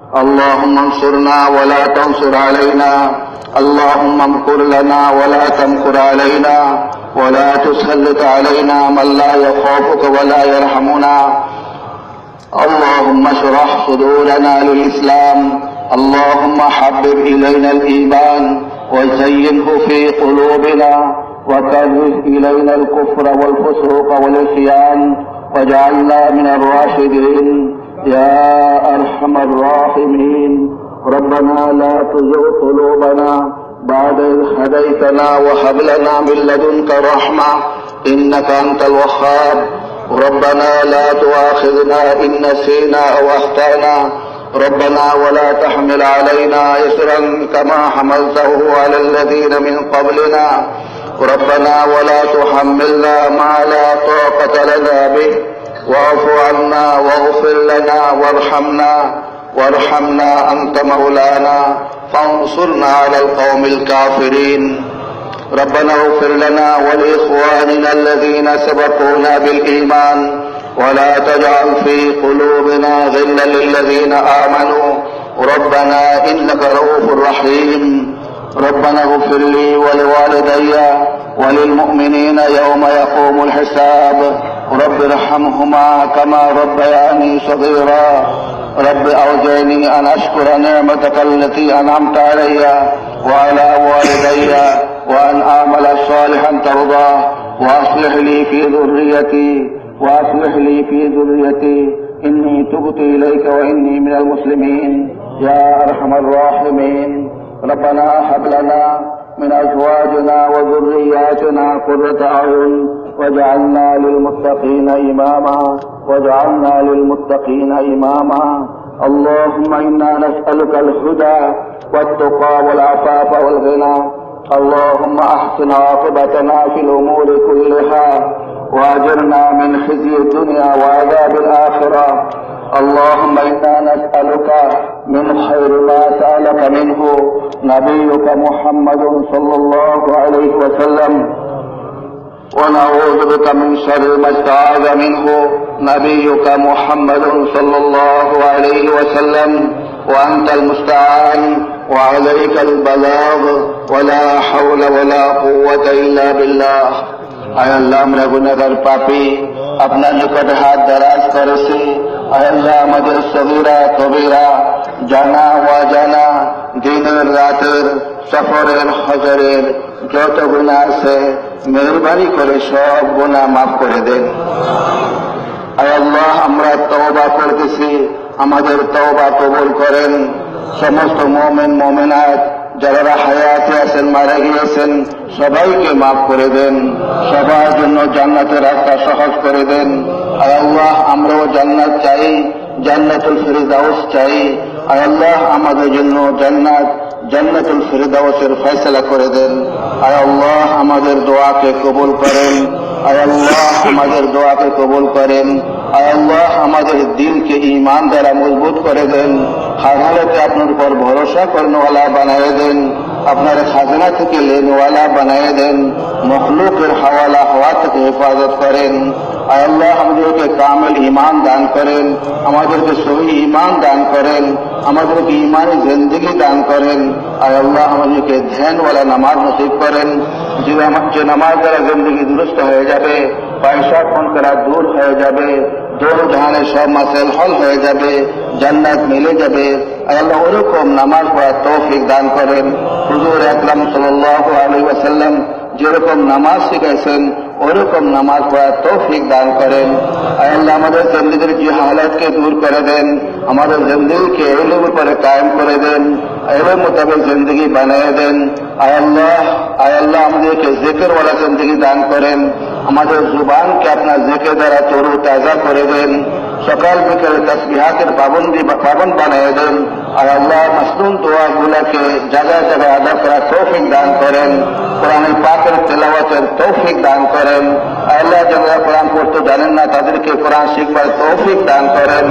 اللهم انصرنا ولا تنصر علينا. اللهم امكر لنا ولا تمكر علينا. ولا تسلط علينا من لا يخافك ولا يرحمنا. اللهم اشرح صدورنا للإسلام. اللهم حبب إلينا الإيمان. وزينه في قلوبنا. وكره إلينا الكفر والفسوق والعصيان. واجعلنا من الراشدين. يا أرحم الراحمين. ربنا لا تزغ قلوبنا بعد إذ هديتنا وهب لنا من لدنك رحمة إنك أنت الوهاب. ربنا لا تؤاخذنا إن نسينا أو أخطأنا. ربنا ولا تحمل علينا إسرا كما حملته على الذين من قبلنا. ربنا ولا تحملنا ما لا طاقة لنا به. واعف عنا واغفر لنا وارحمنا وارحمنا أنت مولانا فانصرنا على القوم الكافرين. ربنا اغفر لنا ولإخواننا الذين سبقونا بالإيمان ولا تجعل في قلوبنا غلا للذين آمنوا. ربنا إنك رؤوف رحيم. ربنا اغفر لي ولوالدي وللمؤمنين يوم يقوم الحساب. رب ارحمهما كما ربياني صغيرا. رب أوزعني أن أشكر نعمتك التي أنعمت علي وعلى والدي وأن أعمل صالحا ترضاه وأصلح لي في ذريتي وأصلح لي في ذريتي. إني تبت إليك وإني من المسلمين. يا أرحم الراحمين. ربنا هب لنا من أزواجنا وذرياتنا قرة أعين. واجعلنا للمتقين إماما واجعلنا للمتقين إماما. اللهم إنا نسألك الهدى والتقى والعفاف والغنى. اللهم أحسن عاقبتنا في الأمور كلها. وأجرنا من خزي الدنيا وعذاب الآخرة. اللهم إنا نسألك من خير ما سألك منه. نبيك محمد صلى الله عليه وسلم. ونعوذ بك من شر ما استعاذ منه نبيك محمد صلى الله عليه وسلم وأنت المستعان وعليك البلاغ ولا حول ولا قوة إلا بالله. أي الله ہمارا گنہگار پاپی اپنا نکٹ ہاتھ دراز کر سے اے اللہ مجھے صغیرہ کبیرہ جانا و جانا দিনের রাতের সফরের, হজরের যত গুণা আছে, মেহরবানি করে সব গুণা মাফ করে দেন। আল্লাহ, আমরা তওবা করতেছি, আমাদের তওবা কবুল করেন। সমস্ত মোমেন, মোমেনাত যারা হায়াতে আছেন, মারা গিয়েছেন, সবাইকে মাফ করে দেন। সবার জন্য জান্নাতের রাস্তা সহজ করে দেন। আয় আল্লাহ, আমরাও জান্নাত চাই, জান্নাতুল ফেরিদাউস চাই। আয় আল্লাহ, আমাদের জন্য জান্নাত, জান্নাতুল ফেরিদাউসের ফয়সলা করে দেন। আয় আল্লাহ, আমাদের দোয়াকে কবুল করেন। আয় আল্লাহ, আমাদের দোয়াকে কবুল করেন। আয় আল্লাহ, আমাদের দিলকে ইমান দ্বারা মজবুত করে দেন। হাজারাতে আপনার উপর ভরসা করনেওয়ালা বানায় দেন। আপনার খাজনা থেকে লেনওয়ালা বানায় দেন। মখলুকের হাওয়ালা হওয়া থেকে হেফাজত করেন। আল্লাহ, আমাদেরকে কামেল ইমান দান করেন, আমাদেরকে সহি ইমান দান করেন, আমাদেরকে ইমানি জিন্দগি দান করেন। আয় আল্লাহ, আমাদেরকে ধ্যানওয়ালা নামাজ নসিব করেন। যে যে নামাজ দ্বারা জিন্দগি দুরুস্ত হয়ে যাবে পয়সা ফোন করা দূর হয়ে যাবে দোর জাহানের সব মাসেল হল হয়ে যাবে, জান্নাত মিলে যাবে। আয় আল্লাহ, ওরকম নামাজ পড়ার তৌফিক দান করেন। হুজুর আকরাম সাল্লাল্লাহু আলাইহি ওয়াসাল্লাম যেরকম নামাজ শিখাইছেন ওরকম নামাজ পড়ার তৌফিক দান করেন। আল্লাহ আমাদের জিন্দগির যে হালাতকে দূর করে দেন, আমাদের জিন্দগিকে এলের উপরে কায়েম করে দেন এলের মোতাবেক জিন্দগি বানিয়ে দেন। আয় আল্লাহ আয় আল্লাহ আমাদেরকে জেকেরওয়ালা জিন্দগি দান করেন। আমাদের জুবানকে আপনার জেকের দ্বারা তরু তাজা করে দেন। সকাল বিকেলে তসবিহাতের পাবন্দি পাবন বানিয়ে দেন। আর আল্লাহ, মাসনুন দোয়া গুলাকে জায়গায় জায়গায় আদা করার তৌফিক দান করেন। কোরআনের পাকের তেলাওয়াতের তৌফিক দান করেন। আল্লাহ যারা কোরআন পড়তে জানেন না, তাদেরকে কোরআন শিখবার তৌফিক দান করেন।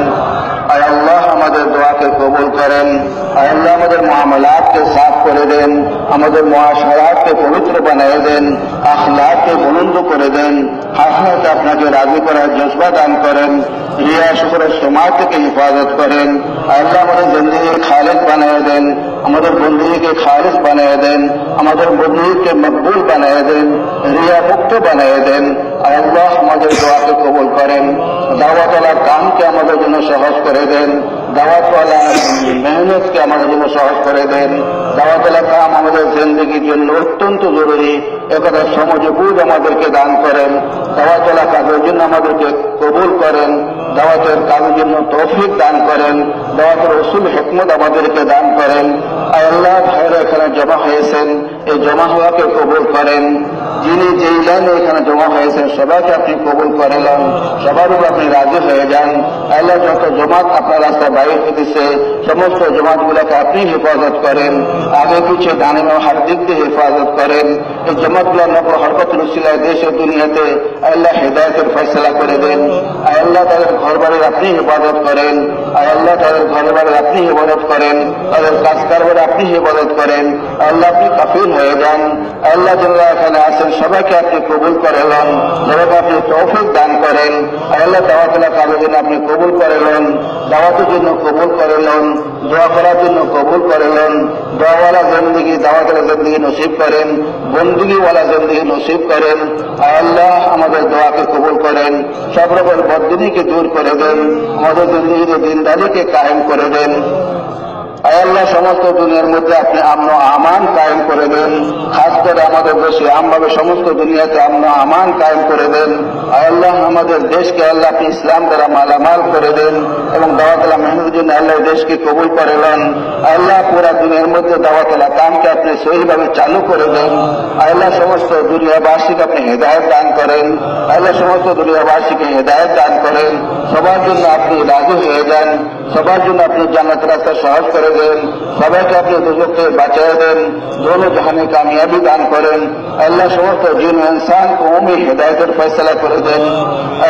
আর আল্লাহ আমাদের দোয়াকে কবুল করেন। আর আল্লাহ আমাদের মামলাতকে সাফ করে দেন। আমাদের মহাশরাতকে পবিত্র বানিয়ে দেন। আখলাককে বুলন্দ করে দেন। হাসনাতে আপনাকে রাজি করার জজবা দান করেন। রিয়া শুক্রের সমাজ থেকে হেফাজত করেন। আল্লাহ আমাদের জিন্দগি খালেদ বানিয়ে দেন। আমাদের বন্ধুকে খালেদ বানিয়ে দেন। আমাদের বন্ধুকে মকবুল বানিয়ে দেন। রিয়া মুক্ত বানিয়ে দেন। আল্লাহ আমাদের দোয়াকে কবুল করেন। দাওয়াতওয়ালার কামকে আমাদের জন্য সহজ করে দেন। দাওয়াতওয়ালা মেহনতকে আমাদের জন্য সহজ করে দেন। দাওয়াতওয়ালা কাম আমাদের জিন্দগির জন্য অত্যন্ত জরুরি। একথা সমাজ বুধ আমাদেরকে দান করেন। দাওয়াতওয়ালা কাজের জন্য আমাদেরকে কবুল করেন। দাওয়াতের কাজের জন্য তৌফিক দান করেন, দাওয়াতের রসুল হেকমত আমাদেরকে দান করেন। আল্লাহ ভাইরা এখানে জমা হয়েছেন, এই জমা হওয়াকে কবুল করেন। যিনি যেই লাইনে এখানে জমা হয়েছেন, সবাইকে আপনি কবুল করে নেন, সবার উপর আপনি রাজি হয়ে যান। আল্লাহ যত জমাত আপনার রাস্তায় বাইরে হতেছে সমস্ত জমাতগুলোকে আপনি হেফাজত করেন। আগে ডানে হাত দিক দিয়ে হেফাজত করেন। এই জমাতগুলো নকল হরকত রসিলায় দেশে দুনিয়াতে আল্লাহ হেদায়তের ফয়সলা করে দেন। আর আল্লাহ তাদের ঘর বাড়ির আপনি হেফাজত করেন। আর আল্লাহ তাদের ঘর বাড়ির আপনি হেফাজত করেন। তাদের কাজ কারবার আপনি হেফাজত করেন। আল্লাহ আপনি কাফিল হয়ে যান। আল্লাহ যারা এখানে আছেন, সবাইকে আপনি কবুল করে নেন। সবাইকে আপনি তৌফিক দান করেন। আর আল্লাহ দাওয়াতুল্লাহ কাজের জন্য আপনি কবুল করে নেন। দাওয়াতের জন্য কবুল করে নেন। দোয়া করার জন্য কবুল করে নেন। দোয়াওয়ালা জিন্দগি, দাওয়াতওয়ালা জিন্দগি নসিব করেন। বন্দুগিওয়ালা জিন্দগি নসিব করেন। আল্লাহ আমাদের দোয়াকে কবুল করেন। সব রকম বদিনীকে দূর করে দেন। আমাদের জিন্দগিতে দিনদারিকে কায়েম করে দেন। আল্লাহ, সমস্ত দুনিয়ার মধ্যে আপনি আমন আমান কায়েম করে দেন। খাস করে আমাদের দেশে আমভাবে সমস্ত দুনিয়াতে আমন আমান কায়েম করে দেন। আল্লাহ, আমাদের দেশকে আল্লাহ আপনি ইসলাম দ্বারা মালামাল করে দেন। এবং দাওয়াতলা মেহনুর জন্য আল্লাহ দেশকে কবুল করে দেন আল্লাহ পুরা দুনিয়ার মধ্যে দাওয়াতলা কামকে আপনি সহিভাবে চালু করে দেন। আল্লাহ সমস্ত দুনিয়াবাসীকে আপনি হেদায়ত দান করেন। আল্লাহ সমস্ত দুনিয়াবাসীকে হেদায়ত দান করেন। সবার জন্য আপনি রাজি হয়ে যান। সবার জন্য আপনি জান্নাত রাস্তা সহজ করে দেন। সবাইকে আপনি দুজককে বাঁচিয়ে দেন। দোনো জাহানে কামিয়াবি দান করেন। আল্লাহ সমস্ত জিন ইনসান কৌমি হেদায়তের ফয়সলা করে দেন।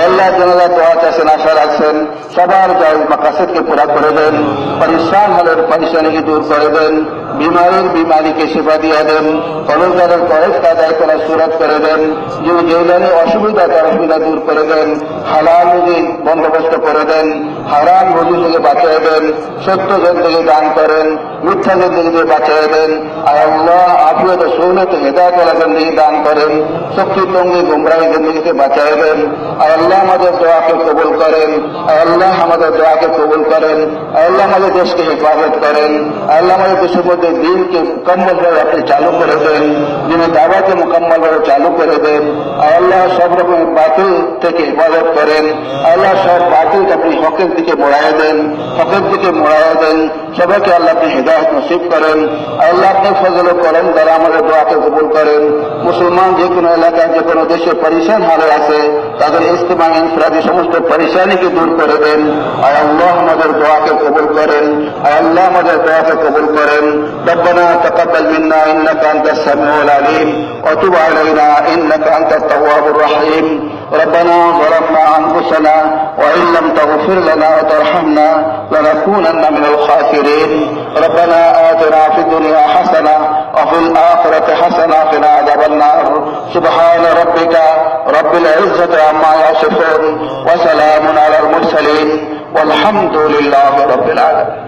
আল্লাহ জানালা দোয়া চাষেন আশা রাখছেন সবার জয় মাকাসেদকে পুরা করে দেন। পরিশ্রান হলের পরিশানিকে দূর করে দেন। বিমারির বিমারিকে সেবা দিয়ে দেন। কলজারের কয়েক কাদায় করা সুরত করে দেন। যে জেলারে অসুবিধা তার অসুবিধা দূর করে দেন, হালাল রুজি বন্দোবস্ত করে দেন, হারাম রুজি থেকে বাঁচিয়ে দেন, সত্য জন থেকে দান করেন, মিথ্যা জিন্দগি দিয়ে বাঁচিয়ে দেন, আর আল্লাহ আফিয়ত সৌলত হেদায়ত জিন্দগি দান করেন, শক্তি তঙ্গি গুমরাহি জিন্দগিকে বাঁচিয়ে দেন, আর আল্লাহ আমাদের দোয়াকে কবুল করেন, আর আল্লাহ আমাদের দোয়াকে কবুল করেন আল্লাহ আমাদের দেশকে হেফাজত করেন আল্লাহ আমাদের দেশের মধ্যে দিনকে মুকম্মলভাবে আপনি চালু করে দেন। যিনি দাবাকে মুকম্মলভাবে চালু করে দেন আল্লাহ সব রকম বাতিল থেকে হেফাজত করেন। আল্লাহ সব বাতিলকে আপনি হকের দিকে মোড়ায় দেন, হকের দিকে মোড়ায় দেন। সবাইকে আল্লাহ আপনি হেদায়ত নসিব করেন আল্লাহ আপনি ফজল করেন দ্বারা আমাদের দোয়াকে কবুল করেন মুসলমান যে কোনো এলাকায় যে কোনো দেশে পরিশান হালে আছে তাদের ইস্তেমা ইনফরাদি সমস্ত পরিশানিকে দূর করে দেন আর আল্লাহ আমাদের দোয়াকে কবুল করেন আর আল্লাহ আমাদের দোয়াকে কবুল করেন ربنا تقبل منا انك انت السميع العليم وتب علينا انك انت التواب الرحيم ربنا ظلمنا أنفسنا وإن لم تغفر لنا وترحمنا لنكونن من الخاسرين. ربنا آتنا في الدنيا حسنة وفي الآخرة حسنة وقنا عذاب النار. سبحان ربك رب العزة عما يصفون وسلام على المرسلين والحمد لله رب العالمين.